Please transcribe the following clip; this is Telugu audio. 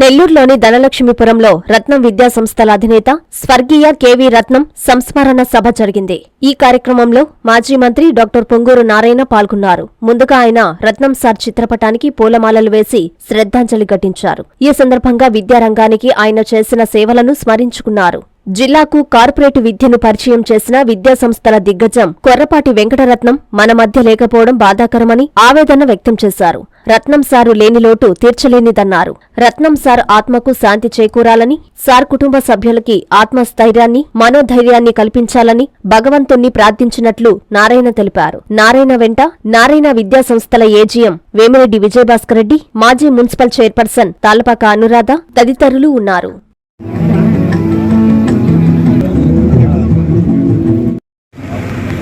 నెల్లూరులోని ధనలక్ష్మీపురంలో రత్నం విద్యా సంస్థల అధినేత స్వర్గీయ కెవి రత్నం సంస్మరణ సభ జరిగింది. ఈ కార్యక్రమంలో మాజీ మంత్రి డాక్టర్ పొంగూరు నారాయణ పాల్గొన్నారు. ముందుగా ఆయన రత్నం సార్ చిత్రపటానికి పూలమాలలు వేసి శ్రద్ధాంజలి ఘటించారు. ఈ సందర్భంగా విద్యారంగానికి ఆయన చేసిన సేవలను స్మరించుకున్నారు. జిల్లాకు కార్పొరేట్ విద్యను పరిచయం చేసిన విద్యా సంస్థల దిగ్గజం కొర్రపాటి వెంకటరత్నం మన మధ్య లేకపోవడం బాధాకరమని ఆవేదన వ్యక్తం చేశారు. రత్నం సారు లేని లోటు తీర్చలేనిదన్నారు. రత్నం సార్ ఆత్మకు శాంతి చేకూరాలని సార్ కుటుంబ సభ్యులకి ఆత్మస్థైర్యాన్ని మనోధైర్యాన్ని కల్పించాలని భగవంతుణ్ణి ప్రార్థించినట్లు నారాయణ తెలిపారు. నారాయణ వెంట నారాయణ విద్యా సంస్థల ఏజీఎం వేమిరెడ్డి విజయభాస్కర్ రెడ్డి మాజీ మున్సిపల్ చైర్పర్సన్ తాలపాక అనురాధ తదితరులు ఉన్నారు.